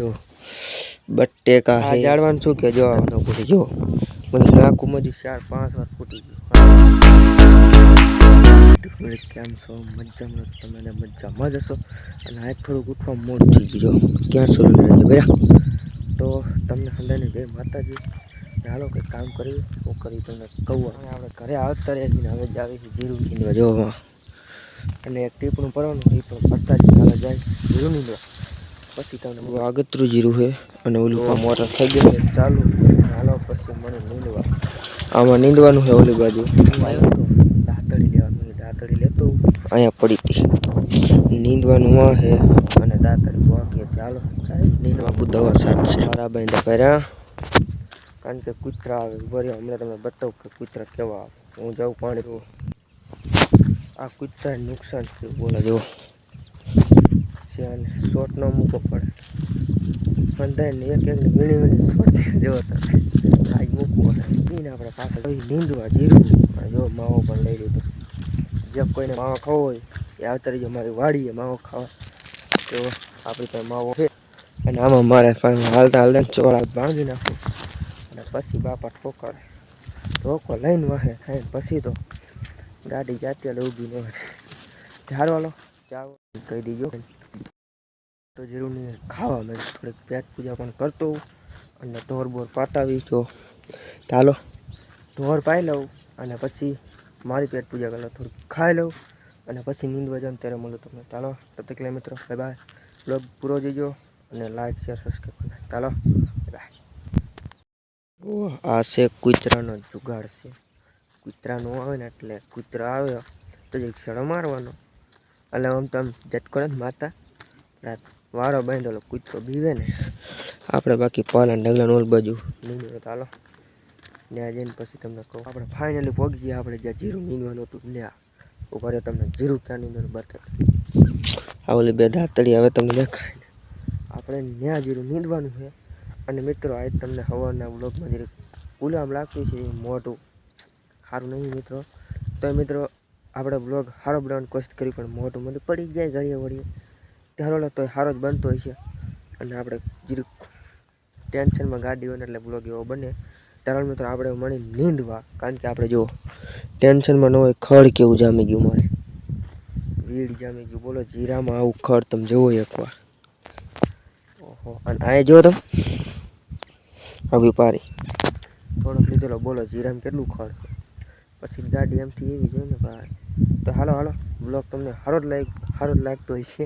જો. બટેકા આ જાળવાનું શું કે? જો આવનો ફૂટી જો મને નાકું મજી ચાર પાંચ વાર ફૂટી ગયું. કેમ છો? મજામાં? તમે ને મજામાં જ હશો? અને આ થોડુંક ઉઠવા મોડું થઈ ગયું ક્યાં સુધી રહેજો ભયા તો તમને સંદાને જય માતાજી. ચાલો કંઈક કામ કર્યું હું કરી તમને કહું. અને આપણે ઘરે આવતા રહ્યા છીએ હવે જ આવી છીએ જીરું નીંદવા જોવામાં અને એક ટીપણું પડવાનું એ પણ પડતા જ ચાલે જાય જીરું નીંદવા પછી તમને આગતરું જીરું છે અને ઓલું મોટર થઈ ગયું છે ચાલુ. હાલો પછી મને નીંદવા. આમાં નીંદવાનું છે ઓલી બાજુ. આવ્યો તો દાંતળી લેવાનું દાંતળી લેતો અહીંયા પડી હતી. નીંદવાનું આ છે. અને દાંતળી વાગીએ ચાલો નીંદવા. દવા છાંટશે મારા બાંધા પહેર્યા. કારણ કે કૂતરા આવે ઊભા રહ્યો. હમણાં તમે બતાવું કે કૂતરા કેવા આવે. હું જાઉં પાણી આ કૂતરાને નુકસાન થયું બોલા. જો છે અને શોર્ટ ન મૂકવો પડે. તેને એક એક વીણી વીણી શોર્ટ જો તમે આજ મૂકવું પડે. એને આપણે પાછળ પછી નીંદવા જીરવું જો માવો પણ લઈ લીધો. જે કોઈને માવો ખાવો હોય, એ આવતા રહીજો મારી વાડીએ માવો ખાવા. તો આપણી પાસે માવો છે. અને આમાં મારે હાલતા હાલતા ચોળા બાંધી નાખું. અને પછી બાપા ઠોકર ઠોકો લઈને વાહે. થાય પછી તો ગાડી જાતે ઊભી ન હાલો ચાવો કહી દીજો. તો જરૂર નહીં ખાવા મેં થોડીક પેટ પૂજા પણ કરતો અને ઢોર બોર પાતાવી તો ચાલો ઢોર પાઈ લઉં અને પછી મારી પેટ પૂજા કરવા થોડુંક ખાઈ લઉં અને પછી નીંદવા જાઉં ત્યારે મળું તમને. ચાલો તબ લે મિત્રો? બાય બાય બ્લોગ પૂરો જજો અને લાઈક શેર સબસ્ક્રાઈબ કરજો ચાલો બાય આ છે કૂતરાનો જુગાડ છે. કૂતરાનું આવે ને એટલે કૂતરા આવ્યો તો જ ક્ષણો મારવાનો. એટલે આમ તો આમ ઝટકો નથી મારતા. રાત વારો બાંધેલો કૂતરો બીવે ને. આપણે બાકી પાલા ડગલાનું ઓલ બાજુ નીંદો ચાલો ત્યાં જઈને પછી તમને કહું. આપણે ફાઇનલી પહોંચી ગયા, આપણે જ્યાં જીરું નીંદવાનું હતું, ત્યાં. ઉપર તમને જીરું ક્યાં નીંદવાનું બતાવે આ ઓલી બે દાંતળી હવે તમને દેખાય ને. આપણે ત્યાં જીરું નીંદવાનું છે. અને મિત્રો, આજ તમને હવાના બ્લોગમાં જરીક ગુલામ લાગતું છે મોટું સારું નહીં મિત્રો. તો મિત્રો, આપણે બ્લોગ સારો બનાવવાની કોશિશ કરી, પણ મોટું મને પડી જાય ઘડીએ વળીએ. ત્યારે તો સારો જ બનતો હોય છે. અને આપણે જીરીક ટેન્શનમાં ગાડી હોય એટલે બ્લોગ એવો બને. ત્યારે મિત્રો, આપણે મળી નીંદવા. કારણ કે આપણે જો ટેન્શનમાં ન હોય, ખડ કેવું જામી ગયું મારે. વીડ જામી ગયું. બોલો, જીરામાં આવું ખડ તમે જોવો એકવાર. ઓહો, અને આ જુઓ તમે. આવી પારી. થોડોક લીધેલો બોલો, જીરામાં કેટલું ખડ? પછી ગાડી એમથી એવી જોઈએ ને ભાઈ. તો હાલો હાલો બ્લોગ તમને સારો જ લાગ સારો જ લાગતો હોય છે.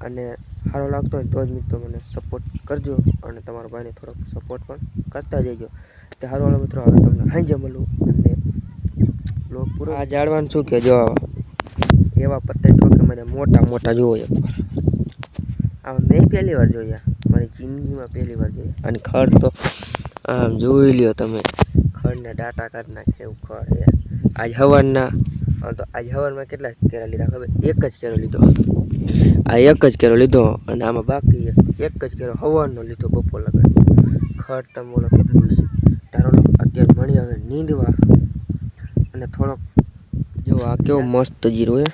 અને સારો લાગતો હોય તો જ મિત્રો મને સપોર્ટ કરજો અને તમારા ભાઈને થોડોક સપોર્ટ પણ કરતા જજો. તે સારું મિત્રો, હવે તમને હાંજે મળું અને લોક પૂરો. આ જાળવાનું શું કે જો, એવા પત્તા ઠોકે મને મોટા મોટા જોવો એકવાર આમાં મેં પહેલી વાર જોયા. મારી જિંદગીમાં પહેલી વાર જોયા. અને ખડ તો આમ જોઈ લ્યો તમે. ખડને ડાટા કરી નાખે એવું ખડ યાર આજ હવારના હા તો આજ હવારમાં કેટલા કેરા લીધા ખબર? એક જ કેરો લીધો. આ એક જ કેરો લીધો અને આમાં બાકી એક જ કેરો હવાનો લીધો બપોર લગન. ખર્ચ તમે બોલો કેટલું છે તારો અત્યારે મળી હવે નીંદવા. અને થોડોક જો આ કેવો મસ્ત જીરું હે.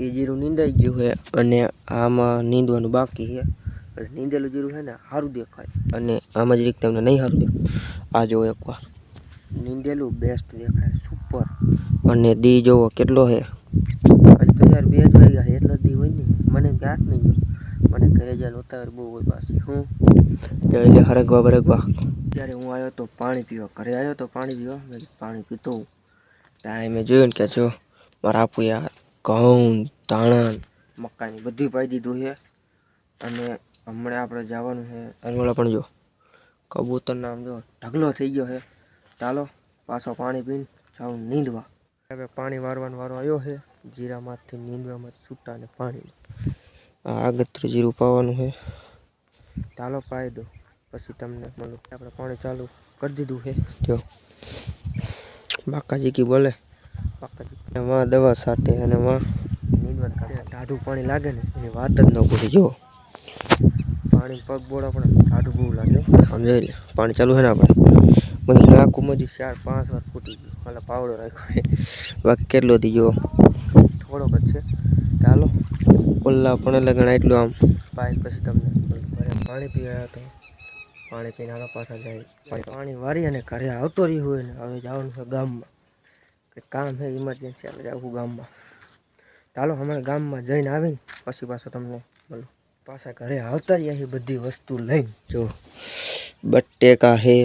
એ જીરું નીંદાઈ ગયું છે અને આમાં નીંદવાનું બાકી છે અને નીંદેલું જીરું છે ને સારું દેખાય. અને આમાં જ રીત તમને નહીં સારું દેખાય. આ જો એકવાર. નીંદેલું બેસ્ટ દેખાય. સુપર અને દી જોવો કેટલો છે હજી તો યાર બે જ વાગ્યા છે એટલો દી હોય ને. મને ક્યાંક નહીં ગયો. મને ઘરે જ્યાં ઉતાવળ બહુ હોય પાછી. હું? એટલે હરગવા બરગવા. ત્યારે હું આવ્યો તો પાણી પીવા. ઘરે આવ્યો તો પાણી પીવા. મેં પાણી પીતો હું. ટાઈમે જોયું ને કે જો મારા આપું યાર ઘઉં ધાણા મકાની બધું પાઈ દીધું છે. અને હમણાં આપણે જવાનું છે અનવળા પણ જો. કબૂતરના નામ જો ઢગલો થઈ ગયો છે. ચાલો પાછો પાણી પીને જાઉં નીંદવા. હવે પાણી વારવાનો વારો આવ્યો છે. જીરામાંથી નીંદવામાં છૂટા અને પાણી. આ આગતરું જીરું પાવાનું છે. ચાલો પાઈ દો. પછી તમને મળું. આપણે પાણી ચાલુ કરી દીધું છે. જો. બાકાજી કી બોલે. બાકાજી એમાં દવા છાંટે અને એમાં નીંદવાનું કામ ટાઢું પાણી લાગે ને એની વાત જ ન પૂરી. જો. પાણી પગ બોળા પણ આડું બહુ લાગે. સમજાય લે પાણી ચાલુ છે ને આપણે? મને નાકું મજી ચાર, પાંચ વાર ફૂટી ગયું. એટલે પાવડો રાખ્યો બાકી કેટલો થઈ ગયો? થોડોક જ છે. ચાલો. ઓલા પણ એટલે ઘણા એટલું આમ. પાઈ પછી તમને પાણી પી તો પાણી પીને આના પાછા જાય. પાણી પાણી વારી અને ઘરે આવતો રહ્યું હોય ને, હવે જવાનું છે ગામમાં. કે કામ છે ઇમરજન્સી આપણે જવું ગામમાં. ચાલો, હમણાં ગામમાં જઈને આવીને પછી પાછો તમને બોલું. પાછા ઘરે આવતા રહ્યા છે બધી વસ્તુ લઈને. જો, બટેકા હે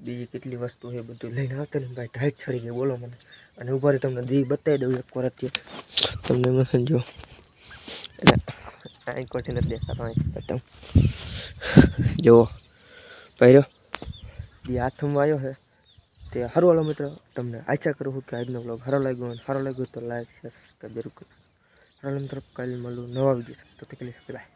બીજી કેટલી વસ્તુ છે બધું લઈને આવતા ને ભાઈ ટાઈટ છડી ગઈ બોલો મને. અને ઉપર તમને દી બતાવી દઉં એક વાર તમને મને જો અહીં કોઈ નથી દેખાતો અહીં. બતાવું. જુઓ પહેર્યો જે હાથમાં આવ્યો છે. તે સારું વાળો મિત્રો, તમને આશા કરું છું કે આજનો બ્લોગ સારો લાગ્યો હોય સારો લાગ્યો તો લાઈક શેર સબસ્ક્રાઈબ જરૂર કરો સારો તરફ કાલે મળું નવા વીડિયો તો તકલીફ બાય